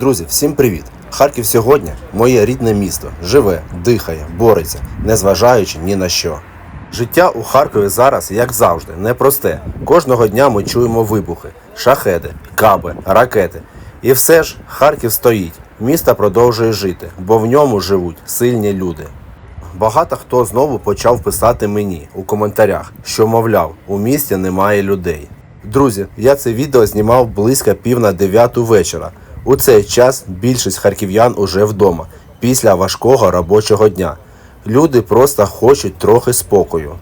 Друзі, всім привіт! Харків сьогодні моє рідне місто. Живе, дихає, бореться, незважаючи ні на що. Життя у Харкові зараз, як завжди, непросте. Кожного дня ми чуємо вибухи, шахеди, каби, ракети. І все ж Харків стоїть. Місто продовжує жити, бо в ньому живуть сильні люди. Багато хто знову почав писати мені у коментарях, що мовляв, у місті немає людей. Друзі, я це відео знімав близько пів на дев'яту вечора. У цей час більшість харків'ян уже вдома, після важкого робочого дня. Люди просто хочуть трохи спокою.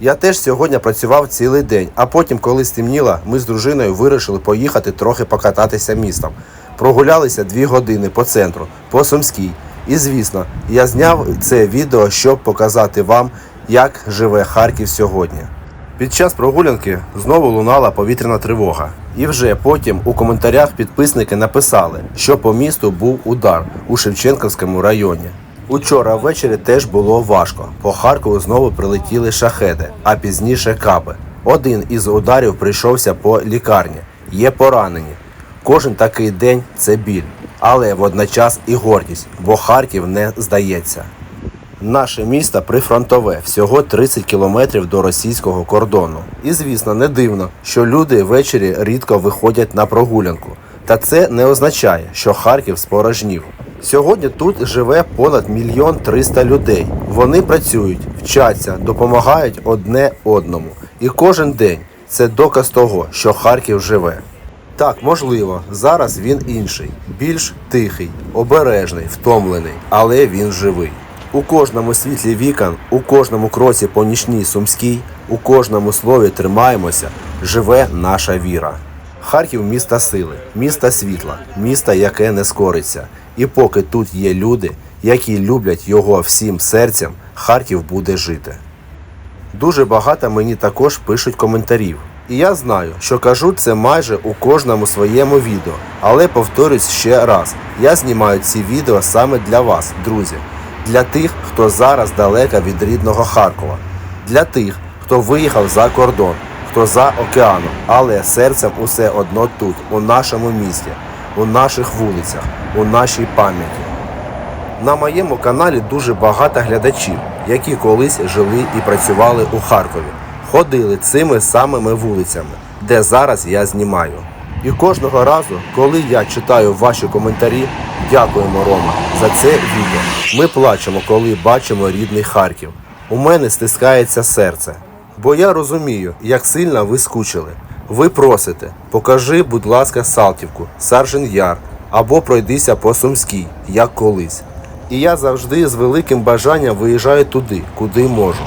Я теж сьогодні працював цілий день, а потім, коли стемніло, ми з дружиною вирішили поїхати трохи покататися містом. Прогулялися дві години по центру, по Сумській. І звісно, я зняв це відео, щоб показати вам, як живе Харків сьогодні. Під час прогулянки знову лунала повітряна тривога. І вже потім у коментарях підписники написали, що по місту був удар у Шевченківському районі. Учора ввечері теж було важко. По Харкову знову прилетіли шахеди, а пізніше каби. Один із ударів прийшовся по лікарні. Є поранені. Кожен такий день це біль, але водночас і гордість, бо Харків не здається. Наше місто прифронтове, всього 30 кілометрів до російського кордону. І звісно, не дивно, що люди ввечері рідко виходять на прогулянку. Та це не означає, що Харків спорожнів. Сьогодні тут живе понад мільйон триста людей. Вони працюють, вчаться, допомагають одне одному. І кожен день це доказ того, що Харків живе. Так, можливо, зараз він інший, більш тихий, обережний, втомлений, але він живий. У кожному світлі вікон, у кожному кроці по нічній сумській, у кожному слові тримаємося, живе наша віра. Харків місто сили, місто світла, місто, яке не скориться. І поки тут є люди, які люблять його всім серцем, Харків буде жити. Дуже багато мені також пишуть коментарів. І я знаю, що кажу це майже у кожному своєму відео. Але повторюсь ще раз: я знімаю ці відео саме для вас, друзі, для тих, хто зараз далеко від рідного Харкова, для тих, хто виїхав за кордон, хто за океаном, але серцем усе одно тут, у нашому місті, у наших вулицях, у нашій пам'яті. На моєму каналі дуже багато глядачів, які колись жили і працювали у Харкові, ходили цими самими вулицями, де зараз я знімаю. І кожного разу, коли я читаю ваші коментарі, дякуємо Рома за це відео. Ми плачемо, коли бачимо рідний Харків. У мене стискається серце. Бо я розумію, як сильно ви скучили. Ви просите, покажи, будь ласка, Салтівку, Саржен Яр або пройдися по Сумській, як колись. І я завжди з великим бажанням виїжджаю туди, куди можу.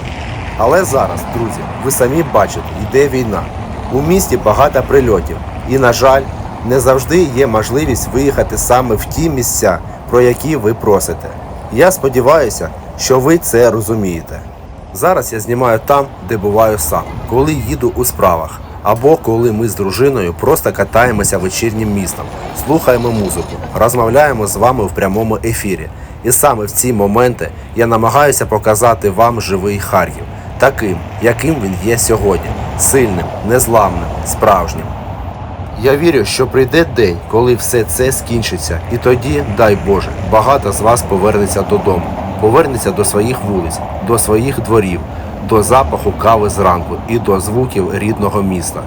Але зараз, друзі, ви самі бачите, йде війна. У місті багато прильотів, і, на жаль, не завжди є можливість виїхати саме в ті місця, про які ви просите. Я сподіваюся, що ви це розумієте. Зараз я знімаю там, де буваю сам, коли їду у справах, або коли ми з дружиною просто катаємося вечірнім містом, слухаємо музику, розмовляємо з вами в прямому ефірі. І саме в ці моменти я намагаюся показати вам живий Харків, таким, яким він є сьогодні, сильним, незламним, справжнім. Я вірю, що прийде день, коли все це скінчиться, і тоді, дай Боже, багато з вас повернеться додому, повернеться до своїх вулиць, до своїх дворів, до запаху кави зранку і до звуків рідного міста.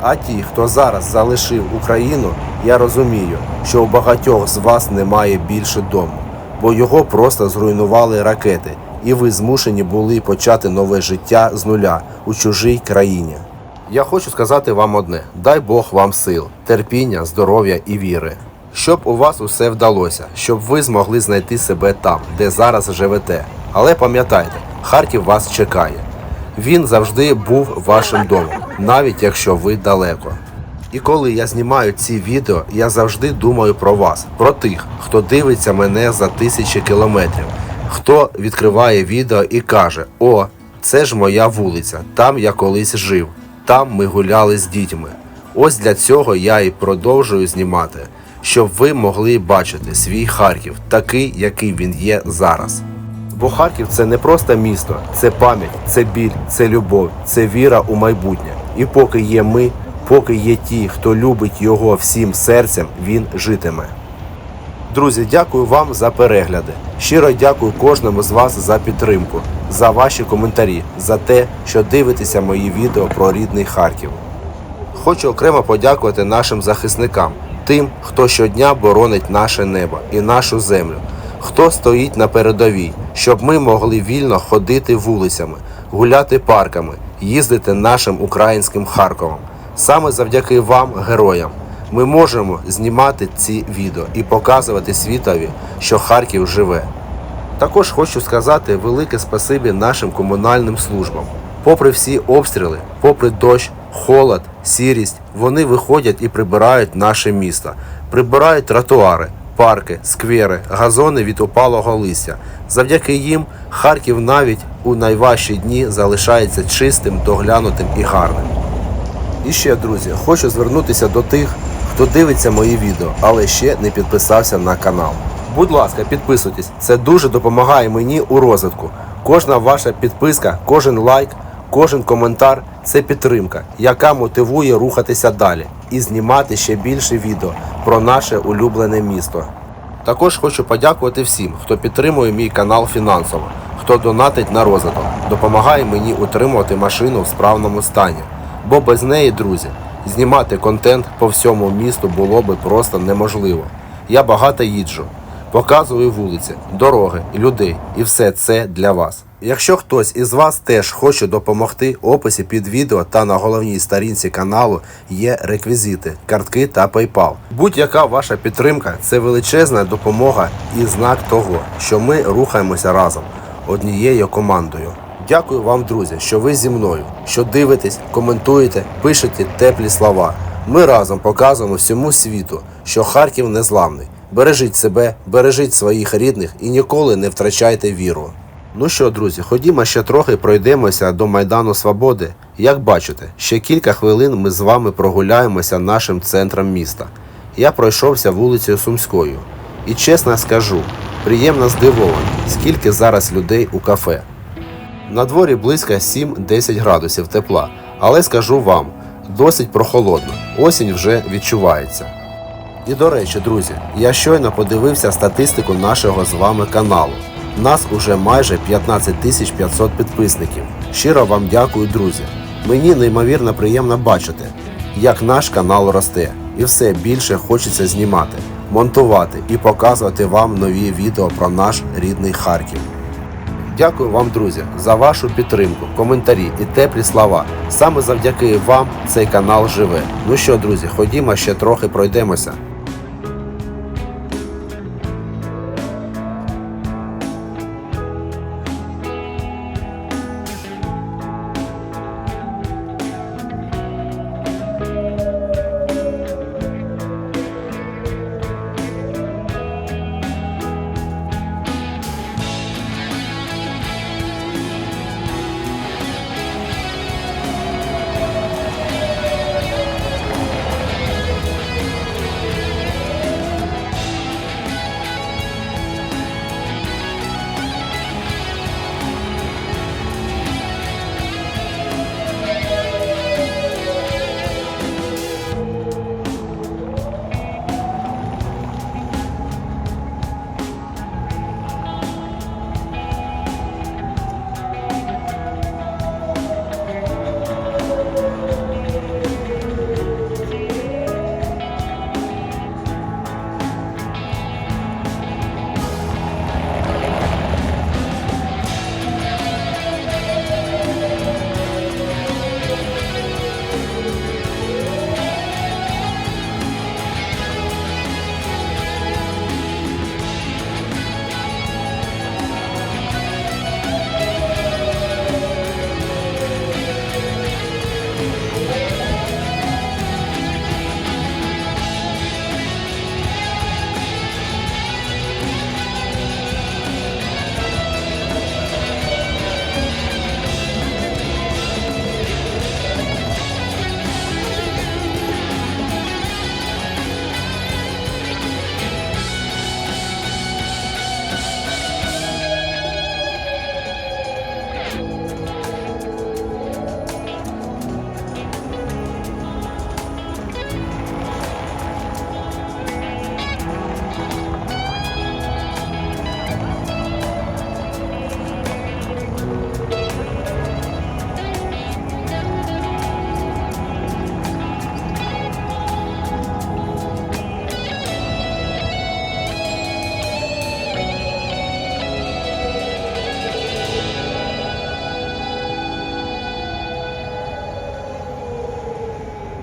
А ті, хто зараз залишив Україну, я розумію, що у багатьох з вас немає більше дому, бо його просто зруйнували ракети, і ви змушені були почати нове життя з нуля у чужій країні. Я хочу сказати вам одне: дай Бог вам сил, терпіння, здоров'я і віри. Щоб у вас усе вдалося, щоб ви змогли знайти себе там, де зараз живете. Але пам'ятайте, Харків вас чекає. Він завжди був вашим домом, навіть якщо ви далеко. І коли я знімаю ці відео, я завжди думаю про вас, про тих, хто дивиться мене за тисячі кілометрів, хто відкриває відео і каже: О, це ж моя вулиця, там я колись жив, там ми гуляли з дітьми. Ось для цього я і продовжую знімати, щоб ви могли бачити свій Харків, такий, який він є зараз. Бо Харків це не просто місто, це пам'ять, це біль, це любов, це віра у майбутнє. І поки є ми, поки є ті, хто любить його всім серцем, він житиме. Друзі, дякую вам за перегляди. Щиро дякую кожному з вас за підтримку, за ваші коментарі, за те, що дивитеся мої відео про рідний Харків. Хочу окремо подякувати нашим захисникам, тим, хто щодня боронить наше небо і нашу землю, хто стоїть на передовій, щоб ми могли вільно ходити вулицями, гуляти парками, їздити нашим українським Харковом. Саме завдяки вам, героям, ми можемо знімати ці відео і показувати світові, що Харків живе. Також хочу сказати велике спасибі нашим комунальним службам. Попри всі обстріли, попри дощ, холод, сірість, вони виходять і прибирають наше місто, прибирають тротуари, парки, сквери, газони від опалого листя. Завдяки їм Харків навіть у найважчі дні залишається чистим, доглянутим і гарним. І ще, друзі, хочу звернутися до тих, хто дивиться мої відео, але ще не підписався на канал. Будь ласка, підписуйтесь, це дуже допомагає мені у розвитку. Кожна ваша підписка, кожен лайк, кожен коментар це підтримка, яка мотивує рухатися далі і знімати ще більше відео про наше улюблене місто. Також хочу подякувати всім, хто підтримує мій канал фінансово, хто донатить на розвиток, допомагає мені утримувати машину в справному стані. Бо без неї, друзі, знімати контент по всьому місту було би просто неможливо. Я багато їджу, показую вулиці, дороги, людей, і все це для вас. Якщо хтось із вас теж хоче допомогти, в описі під відео та на головній сторінці каналу є реквізити, картки та PayPal. Будь-яка ваша підтримка це величезна допомога і знак того, що ми рухаємося разом однією командою. Дякую вам, друзі, що ви зі мною, що дивитесь, коментуєте, пишете теплі слова. Ми разом показуємо всьому світу, що Харків незламний. Бережіть себе, бережіть своїх рідних і ніколи не втрачайте віру. Ну що, друзі, ходімо ще трохи пройдемося до Майдану Свободи. Як бачите, ще кілька хвилин ми з вами прогуляємося нашим центром міста. Я пройшовся вулицею Сумською. І чесно скажу, приємно здивований, скільки зараз людей у кафе. На дворі близько 7-10 градусів тепла, але скажу вам, досить прохолодно. Осінь вже відчувається. І до речі, друзі, я щойно подивився статистику нашого з вами каналу. Нас уже майже 15 500 підписників. Щиро вам дякую, друзі. Мені неймовірно приємно бачити, як наш канал росте, і все більше хочеться знімати, монтувати і показувати вам нові відео про наш рідний Харків. Дякую вам, друзі, за вашу підтримку, коментарі і теплі слова. Саме завдяки вам цей канал живе. Ну що, друзі, ходімо ще трохи пройдемося.